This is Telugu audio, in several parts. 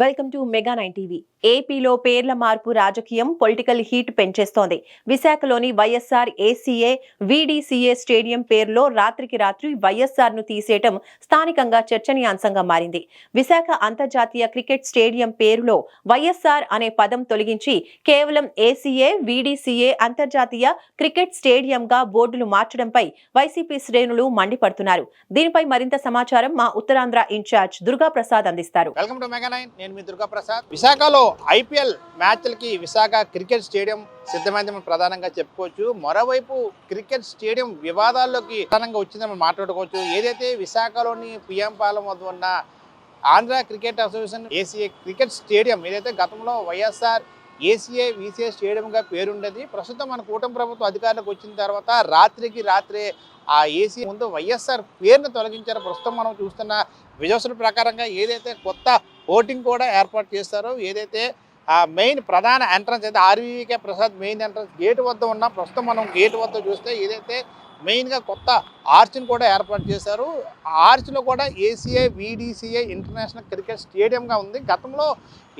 Welcome to Mega Nine TV. ఏపీలో పేర్ల మార్పు రాజకీయం పొలిటికల్ హీట్ పెంచేస్తోంది. విశాఖలోని వైఎస్ఆర్ ఏసీఏ వీడీసీఏ స్టేడియం పేరులో రాత్రికి రాత్రి వైఎస్ఆర్ను తీసేయటం స్థానికంగా చర్చనీయాంశంగా మారింది. విశాఖ అంతర్జాతీయ క్రికెట్ స్టేడియం పేరులో వైఎస్ఆర్ అనే పదం తొలగించి కేవలం ఏసీఏ వీడీసీఏ అంతర్జాతీయ క్రికెట్ స్టేడియంగా బోర్డులు మార్చడంపై వైసీపీ శ్రేణులు మండిపడుతున్నారు. దీనిపై మరింత సమాచారం మా ఉత్తరాంధ్ర ఇన్ఛార్జ్ దుర్గా ప్రసాద్ అందిస్తారు నేను మీ దుర్గాప్రసాద్. విశాఖలో ఐపీఎల్ మ్యాచ్లకి విశాఖ క్రికెట్ స్టేడియం సిద్ధమైందని మనం ప్రధానంగా చెప్పుకోవచ్చు. మరోవైపు క్రికెట్ స్టేడియం వివాదాల్లోకి ప్రధానంగా వచ్చిందని మనం మాట్లాడుకోవచ్చు. ఏదైతే విశాఖలోని పిఎంపాలెం వద్ద ఉన్న Andhra cricket association ACA cricket stadium ఏదైతే గతంలో వైఎస్ఆర్ ఏసీఏ వీసీఏ స్టేడియంగా పేరుండేది. ప్రస్తుతం మన కూటమి ప్రభుత్వం అధికారులకు వచ్చిన తర్వాత రాత్రికి రాత్రే ఆ ఏసీ ముందు వైఎస్ఆర్ పేరును తొలగించారు. ప్రస్తుతం మనం చూస్తున్న విజయసుల ప్రకారంగా ఏదైతే కొత్త ఓటింగ్ కూడా ఏర్పాటు చేస్తారో ఏదైతే ఆ మెయిన్ ప్రధాన ఎంట్రన్స్ అయితే RVK Prasad main entrance gate వద్ద ఉన్న ప్రస్తుతం మనం గేట్ వద్ద చూస్తే ఏదైతే మెయిన్గా కొత్త ఆర్చ్ని కూడా ఏర్పాటు చేశారు. ఆ ఆర్చ్లో కూడా ఏసీఐ వీడీసీఐ ఇంటర్నేషనల్ క్రికెట్ స్టేడియంగా ఉంది. గతంలో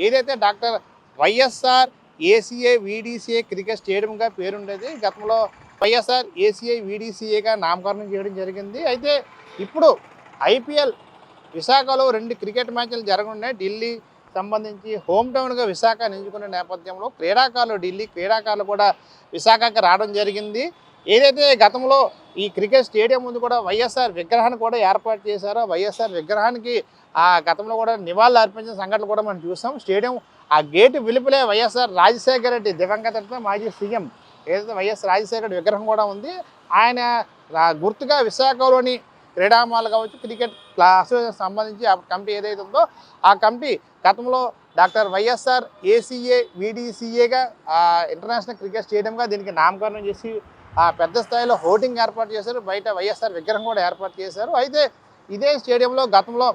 ఏదైతే doctor YSR ACA VDCA cricket స్టేడియంగా పేరుండేది. గతంలో వైఎస్ఆర్ ఏసీఐ వీడీసీఏగా నామకరణం చేయడం జరిగింది. అయితే ఇప్పుడు ఐపీఎల్ విశాఖలో రెండు క్రికెట్ మ్యాచ్లు జరగనున్నాయి. ఢిల్లీ సంబంధించి హోమ్ టౌన్గా విశాఖ నిలుచుకున్న నేపథ్యంలో క్రీడాకారులు ఢిల్లీ క్రీడాకారులు కూడా విశాఖకి రావడం జరిగింది. ఏదైతే గతంలో ఈ క్రికెట్ స్టేడియం ముందు కూడా వైఎస్ఆర్ విగ్రహాన్ని కూడా ఏర్పాటు చేశారో వైఎస్ఆర్ విగ్రహానికి ఆ గతంలో కూడా నివాళులు అర్పించిన సంఘటనలు కూడా మనం చూసాం. స్టేడియం ఆ గేటు వెలుపలే వైఎస్ఆర్ రాజశేఖర రెడ్డి దివంగత మాజీ సీఎం. ఏదైతే వైఎస్ రాజశేఖర రెడ్డి విగ్రహం కూడా ఉంది ఆయన గుర్తుగా విశాఖలోని క్రీడామాలు కావచ్చు క్రికెట్ అసోసియేషన్ సంబంధించి ఆ కమిటీ ఏదైతే ఉందో ఆ కమిటీ గతంలో డాక్టర్ వైఎస్ఆర్ ఏసీఏ వీడీసీఏగా ఇంటర్నేషనల్ క్రికెట్ స్టేడియంగా దీనికి నామకరణం చేసి ఆ పెద్ద స్థాయిలో హోర్డింగ్ ఏర్పాటు చేశారు. బయట వైఎస్ఆర్ విగ్రహం కూడా ఏర్పాటు చేశారు. అయితే ఇదే స్టేడియంలో గతంలో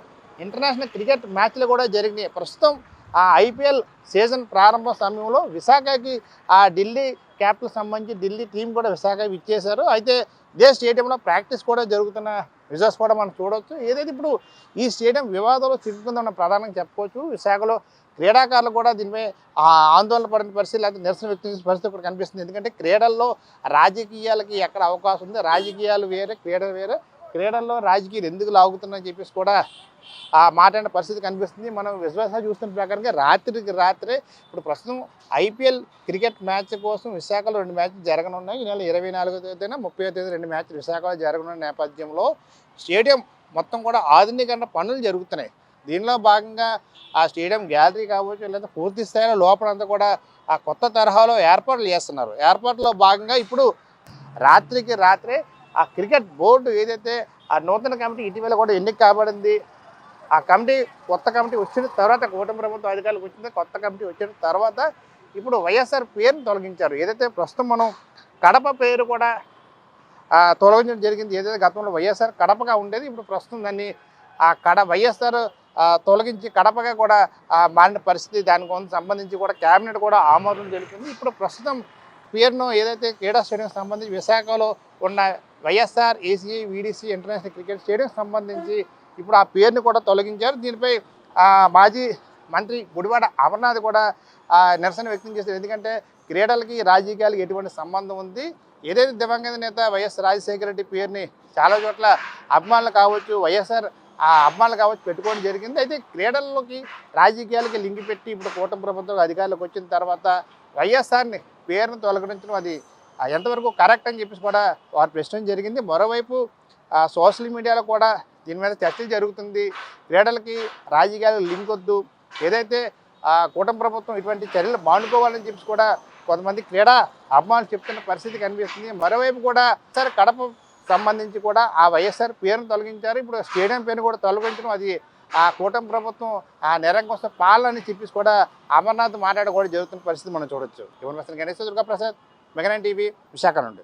ఇంటర్నేషనల్ క్రికెట్ మ్యాచ్లు కూడా జరిగినాయి. ప్రస్తుతం ఆ ఐపీఎల్ సీజన్ ప్రారంభ సమయంలో విశాఖకి ఆ ఢిల్లీ క్యాపిటల్ సంబంధించి ఢిల్లీ టీం కూడా విశాఖ ఇచ్చేశారు అయితే ఇదే స్టేడియంలో ప్రాక్టీస్ కూడా జరుగుతున్న రిజల్ట్స్ కూడా మనం చూడవచ్చు ఏదైతే ఇప్పుడు ఈ స్టేడియం వివాదంలో చిక్కుకుందన్న ప్రధానంగా చెప్పుకోవచ్చు. విశాఖలో క్రీడాకారులు కూడా దీనిపై ఆ, ఆందోళన పడిన పరిస్థితి లేకపోతే నిరసన వ్యక్తం చేసిన పరిస్థితి కూడా కనిపిస్తుంది. ఎందుకంటే క్రీడల్లో రాజకీయాలకి ఎక్కడ అవకాశం ఉంది? రాజకీయాలు వేరే క్రీడలు వేరే. క్రీడల్లో రాజకీయాలు ఎందుకు లాగుతున్నాయని చెప్పేసి కూడా ఆ మాట్లాడిన పరిస్థితి కనిపిస్తుంది. మనం విశ్వాసాలు చూస్తున్న ప్రకారంగా రాత్రికి రాత్రే ఇప్పుడు ప్రస్తుతం ఐపీఎల్ క్రికెట్ మ్యాచ్ కోసం విశాఖలో రెండు మ్యాచ్లు జరగనున్నాయి. ఈ నెల ఇరవై నాలుగో తేదీన ముప్పై తేదీ రెండు మ్యాచ్లు విశాఖలో జరగనున్న నేపథ్యంలో స్టేడియం మొత్తం కూడా ఆధునీకరణ పనులు జరుగుతున్నాయి. దీనిలో భాగంగా ఆ స్టేడియం గ్యాలరీ కావచ్చు లేదా పూర్తి స్థాయిలో లోపలంతా కూడా ఆ కొత్త తరహాలో ఏర్పాట్లు చేస్తున్నారు. ఏర్పాట్లో భాగంగా ఇప్పుడు రాత్రికి రాత్రే ఆ క్రికెట్ బోర్డు ఏదైతే ఆ నూతన కమిటీ ఇటీవల కూడా ఎన్నిక కాబడింది ఆ కమిటీ కొత్త కమిటీ వచ్చిన తర్వాత కూటమి ప్రభుత్వం అధికారులకు వచ్చింది కొత్త కమిటీ వచ్చిన తర్వాత ఇప్పుడు వైఎస్ఆర్ పేరును తొలగించారు. ఏదైతే ప్రస్తుతం మనం కడప పేరు కూడా తొలగించడం జరిగింది ఏదైతే గతంలో వైఎస్ఆర్ కడపగా ఉండేది ఇప్పుడు ప్రస్తుతం దాన్ని ఆ కడ వైఎస్ఆర్ తొలగించి కడపగా కూడా మారిన పరిస్థితి దానికి సంబంధించి కూడా కేబినెట్ కూడా ఆమోదం తెలిపింది. ఇప్పుడు ప్రస్తుతం పేరును ఏదైతే క్రీడా స్టేడియం సంబంధించి విశాఖలో ఉన్న YSR ACA VDC international cricket stadium సంబంధించి ఇప్పుడు ఆ పేరుని కూడా తొలగించారు. దీనిపై మాజీ మంత్రి గుడివాడ అమర్నాథ్ కూడా నిరసన వ్యక్తం చేశారు. ఎందుకంటే క్రీడలకి రాజకీయాలకి ఎటువంటి సంబంధం ఉంది? ఏదైతే దివంగత నేత వైఎస్ రాజశేఖర రెడ్డి పేరుని చాలా చోట్ల అభిమానులు కావచ్చు వైఎస్ఆర్ ఆ అభిమానులు కావచ్చు పెట్టుకోవడం జరిగింది. అయితే క్రీడల్లోకి రాజకీయాలకి లింక్ పెట్టి ఇప్పుడు కూటమి ప్రభుత్వం అధికారులకు వచ్చిన తర్వాత వైఎస్ఆర్ని పేరును తొలగించడం అది ఎంతవరకు కరెక్ట్ అని చెప్పేసి కూడా వారు ప్రశ్న జరిగింది. మరోవైపు సోషల్ మీడియాలో కూడా దీని మీద చర్చ జరుగుతుంది. క్రీడలకి రాజకీయాలకు లింక్ వద్దు. ఏదైతే ఆ, కూటమి ప్రభుత్వం ఇటువంటి చర్యలు మానుకోవాలని చెప్పి కూడా కొంతమంది క్రీడా అభిమానులు చెప్తున్న పరిస్థితి కనిపిస్తుంది. మరోవైపు కూడా సార్ కడప సంబంధించి కూడా ఆ వైఎస్ఆర్ పేరును తొలగించారు. ఇప్పుడు స్టేడియం పేరును కూడా తొలగించడం అది ఆ కూటమి ప్రభుత్వం ఆ నిరంకుశ పాలన చెప్పేసి కూడా అమర్నాథ్ మాట్లాడ కూడా జరుగుతున్న పరిస్థితి మనం చూడొచ్చు. ఇవన్న Ganesh Durga Prasad Mega Nine TV Visakha నుండి.